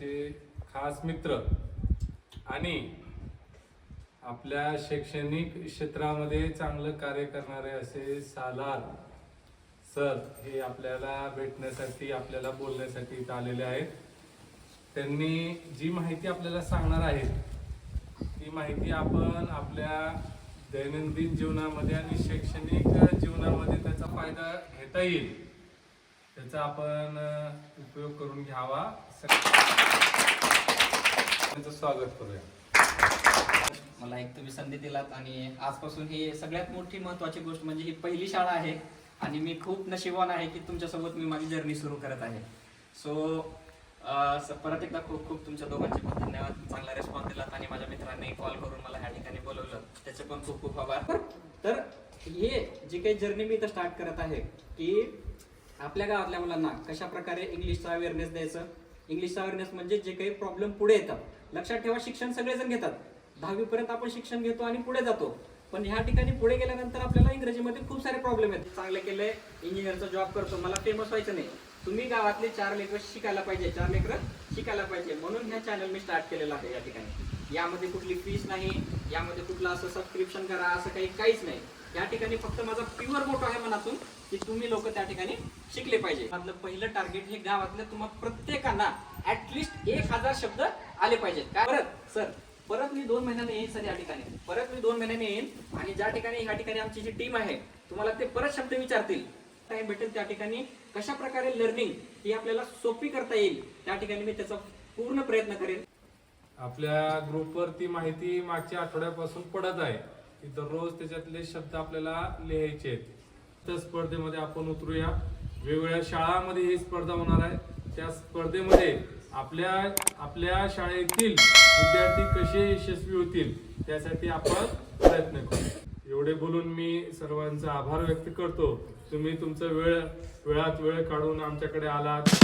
खास मित्र आणि आपल्या शैक्षणिक क्षेत्रामध्ये चांगलं कार्य करणारे असे सालार सर हे आपल्याला भेटण्यासाठी आपल्याला बोलण्यासाठी इथं आलेले आहेत. त्यांनी जी माहिती आपल्याला सांगणार आहेत ती माहिती आपण आपल्या दैनंदिन जीवनामध्ये आणि शैक्षणिक जीवनामध्ये त्याचा फायदा घेता येईल. त्याचा आपण उपयोग करून घ्यावा. त्यांचं स्वागत करूया. मला एक तुम्ही संधी दिलात आणि आजपासून ही सगळ्यात मोठी महत्वाची गोष्ट म्हणजे ही पहिली शाळा आहे आणि मी खूप नशिबवान आहे की तुमच्यासोबत मी माझी जर्नी सुरू करत आहे. सो परत एकदा खूप खूप तुमच्या दोघांचे पण धन्यवाद. चांगला रिस्पॉन्स दिलात आणि माझ्या मित्रांनी कॉल करून मला ह्या ठिकाणी बोलवलं. त्याचे पण खूप खूप आभार. तर हे जी काही जर्नी मी इथं स्टार्ट करत आहे की आपल्या गावातल्या मुलांना कशा प्रकारे इंग्लिशचा अवेअरनेस द्यायचं? इंग्लिशचा अवेअरनेस म्हणजे जे काही प्रॉब्लेम पुढे येतात. लक्षात ठेवा शिक्षण सगळेजण घेतात. दहावीपर्यंत आपण शिक्षण घेतो आणि पुढे जातो. पण ह्या ठिकाणी पुढे गेल्यानंतर आपल्याला इंग्रजीमध्ये खूप सारे प्रॉब्लेम आहेत चांगले केले इंजिनियरचा जॉब करतो. मला फेमस व्हायचं नाही. तुम्ही गावातले चार लेकर शिकायला पाहिजे. चार लेकर शिकायला पाहिजे. म्हणून ह्या चॅनल मी स्टार्ट केलेला आहे या ठिकाणी. यामध्ये कुठली फीस नाही. यामध्ये कुठलं असं सबस्क्रिप्शन करा असं काही काहीच नाही. या ठिकाणी फक्त माझा प्युअर मोटो आहे मनातून की तुम्ही लोक त्या ठिकाणी शिकले पाहिजे. आपलं पहिलं टार्गेट हे गावातलं तुम्हाला प्रत्येकांना ऍटलिस्ट एक हजार शब्द आले पाहिजेत. काय? परत सर परत मी दोन महिन्याने येईन सर या ठिकाणी. परत मी दोन महिन्याने येईन आणि ज्या ठिकाणी या ठिकाणी आमची जी टीम आहे तुम्हाला ते परत शब्द विचारतील. टाइम भेटेल त्या ठिकाणी. कशा प्रकारे लर्निंग ही आपल्याला सोपी करता येईल त्या ठिकाणी मी त्याचा पूर्ण प्रयत्न करेन. आपल्या ग्रुपवरती माहिती मागच्या आठवड्यापासून पडत आहे. की दररोज त्याच्यातले शब्द आपल्याला लिहायचे आहेत. त्या स्पर्धेमध्ये आपण उतरूया. वेगवेगळ्या शाळांमध्ये ही स्पर्धा होणार आहे. त्या स्पर्धेमध्ये आपल्या आपल्या शाळेतील विद्यार्थी कसे यशस्वी होतील त्यासाठी आपण प्रयत्न करू. एवढे बोलून मी सर्वांचा आभार व्यक्त करतो. तुम्ही तुमचा वेळ वेळात वेळ काढून आमच्याकडे आलात.